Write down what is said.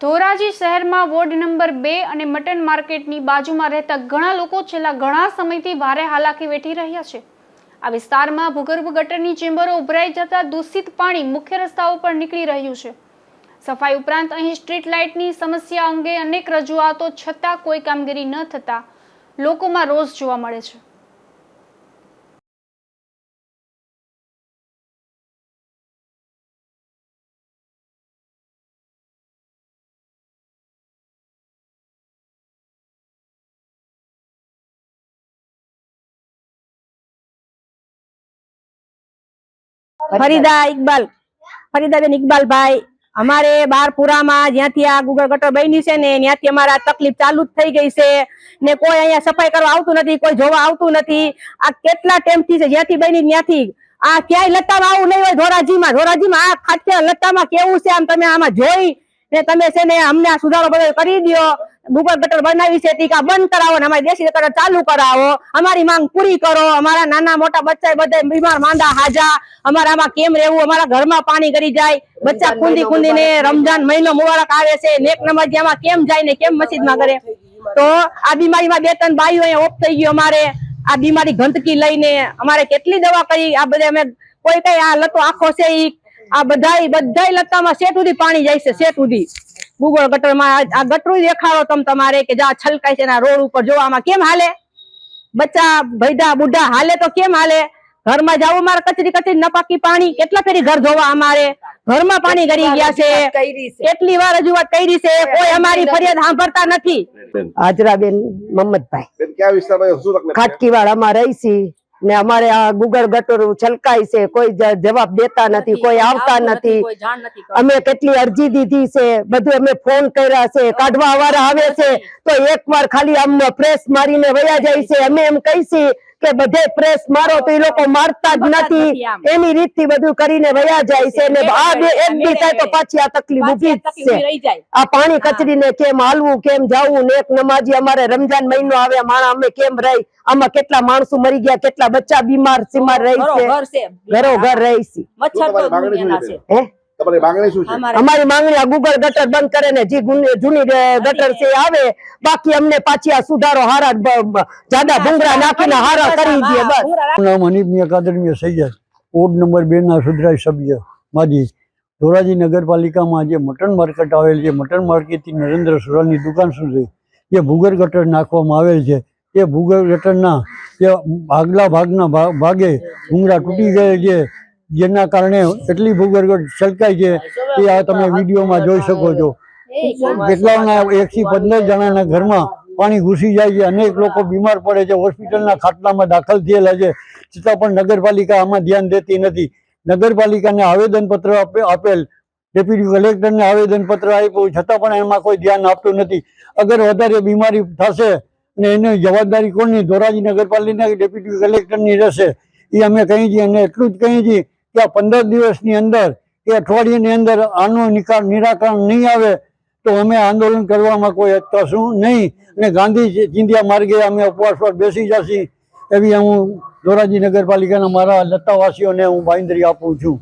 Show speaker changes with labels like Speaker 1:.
Speaker 1: ધોરાજી શહેરમાં ward number બે અને મટન માર્કેટની બાજુમાં રહેતા ઘણા લોકો છેલ્લા ઘણા સમયથી ભારે હાલાકી વેઠી રહ્યા છે. આ વિસ્તારમાં ભૂગર્ભ ગટરની ચેમ્બરો ઉભરાઈ જતા દૂષિત પાણી મુખ્ય રસ્તાઓ પર નીકળી રહ્યું છે. સફાઈ ઉપરાંત અહીં સ્ટ્રીટ લાઇટની સમસ્યા અંગે અનેક રજૂઆતો છતાં કોઈ કામગીરી ન થતા લોકોમાં રોષ જોવા મળે છે.
Speaker 2: ફરીદા ઇકબાલ. ફરીદાબેન ઇકબાલભાઈ, અમારે બારપુરામાં જ્યાંથી આ ગુગળ ગટર બની છે ને, ત્યાંથી અમારા તકલીફ ચાલુ જ થઈ ગઈ છે ને કોઈ અહીંયા સફાઈ કરવા આવતું નથી, કોઈ જોવા આવતું નથી. આ કેટલા ટાઈમથી છે, જ્યાંથી બની ત્યાંથી. આ ક્યાંય લતામાં આવું નહીં હોય, ધોરાજીમાં. ધોરાજીમાં આ ખાતે લતામાં કેવું છે આમ તમે આમાં જોઈ ને તમે છે ને અમને આ સુધારો બધો કરી દ્યો. ગુગળ ગટર બનાવી છે ટીકા બંધ કરાવો ને અમારી દેશી ગટર ચાલુ કરાવો. અમારી માંગ પૂરી કરો. અમારા નાના મોટા બચ્ચા બધા બીમાર માંદા હાજા. અમારામાં કેમ રહેવું? અમારા ઘરમાં પાણી કરી જાય. બચ્ચા કુંદી કુંદીને રમજાન મહિનો મુબારક આવે છે. નેક નમાજિયામાં કેમ જાય ને કેમ મસ્જિદમાં કરે? તો આ બીમારીમાં બે ત્રણ બાઈઓ ઓફ થઈ ગયો અમારે. આ બીમારી ગંદકી લઈને અમારે કેટલી દવા કરી? આ બધે અમે કોઈ કઈ આ લતો આખો છે આ બધા બધા લતામાં શેઠ સુધી પાણી જાય છે શેઠ સુધી. ગુગળ ગટરમાં આ- આ ગટરું દેખાડો તમે તમારે કે જા છલકાય છે રોડ ઉપર. જોવામાં કેમ હાલે? બચ્ચા ભૈડા બુઢા હાલે તો કેમ હાલે? ઘરમાં જવું મારે કચરી કચરી નપાકી પાણી. કેટલા ફેરી ઘર ધોવા અમારે? ઘરમાં પાણી ગરી ગયા છે. કેટલી વાર રજૂઆત કરી છે? કોઈ અમારી ફરિયાદ સાંભળતા નથી.
Speaker 3: હાજરાબેન
Speaker 4: મમ્મદભાઈ. તકલીફ છે?
Speaker 3: રહી છી. ને અમારે આ ગુગળ ગટર છલકાય છે કોઈ જવાબ દેતા નથી કોઈ આવતા નથી અમે કેટલી અરજી દીધી છે બધું અમે ફોન કર્યા છે કાઢવા વાળા આવે છે તો એક વાર ખાલી અમને પ્રેસ મારીને વયા જાય છે. અમે એમ કહી છીએ કે બધે પ્રેસ મારો તો એ લોકો મારતા જ નથી. એની રીતથી બધું કરીને વયા જાય છે ને આ બે એક બી થાય તો પાછી આ તકલીફ ઊભી છે. આ પાણી કચરીને કેમ હાલવું કેમ જાવું ને એક નમાજી અમારે રમજાન મહિનો આવે માણા અમે કેમ રહી? આમાં કેટલા માણસો મરી ગયા કેટલા બચ્ચા બીમાર સીમાર રહી છે? ઘરો ઘર રહી છે.
Speaker 4: મચ્છર તો
Speaker 3: હે?
Speaker 4: તમારી માંગણી શું છે?
Speaker 3: અમારી માંગણી આ ગુગળ ગટર બંધ કરે ને જે જૂની ગટર છે આવે બાકી અમને પાછી આ સુધારો હારા જાડા ભૂંગરા નાખીને હારા કરી દે બસ.
Speaker 5: નામ હનીફ મિયા કાદરમિયા સૈયદ ઓડ નંબર બે ના સુધરાય સભ્ય માજી. ધોરાજી નગરપાલિકામાં જે મટન માર્કેટ આવેલ છે મટન માર્કેટથી નરેન્દ્ર સુરાની દુકાન સુધી જે ભૂગર ગટર નાખવામાં આવેલ છે. એ ભૂગર ગટરના જે આગલા ભાગના ભાગે ભૂંગળા તૂટી ગયેલ છે. જેના કારણે એટલી ભૂગર્ગ છલકાય છે એ આ તમે વિડીયોમાં જોઈ શકો છો. કેટલાના એકથી પંદર જણાના ઘરમાં પાણી ઘૂસી જાય છે. અનેક લોકો બીમાર પડે છે. હોસ્પિટલના ખાટલામાં દાખલ થયેલા છે. છતાં પણ નગરપાલિકા આમાં ધ્યાન દેતી નથી. નગરપાલિકાને આવેદનપત્ર આપેલ. ડેપ્યુટી કલેક્ટરને આવેદનપત્ર આપ્યું. છતાં પણ એમાં કોઈ ધ્યાન આપતું નથી. અગર વધારે બીમારી થશે અને એની જવાબદારી કોણની ધોરાજી નગરપાલિકા ડેપ્યુટી કલેક્ટરની રહેશે. એ અમે કહીએ છીએ અને એટલું જ કહીએ છીએ કે પંદર દિવસની અંદર કે અઠવાડિયાની અંદર આનો નિકાલ નિરાકરણ નહીં આવે, તો અમે આંદોલન કરવામાં કોઈ અટકાશું નહીં. અને ગાંધી ચિંધ્યા માર્ગે અમે ઉપવાસ પર બેસી જશી, એવી હું ધોરાજી નગરપાલિકાના મારા લતાવાસીઓને હું બાંધરી આપું છું.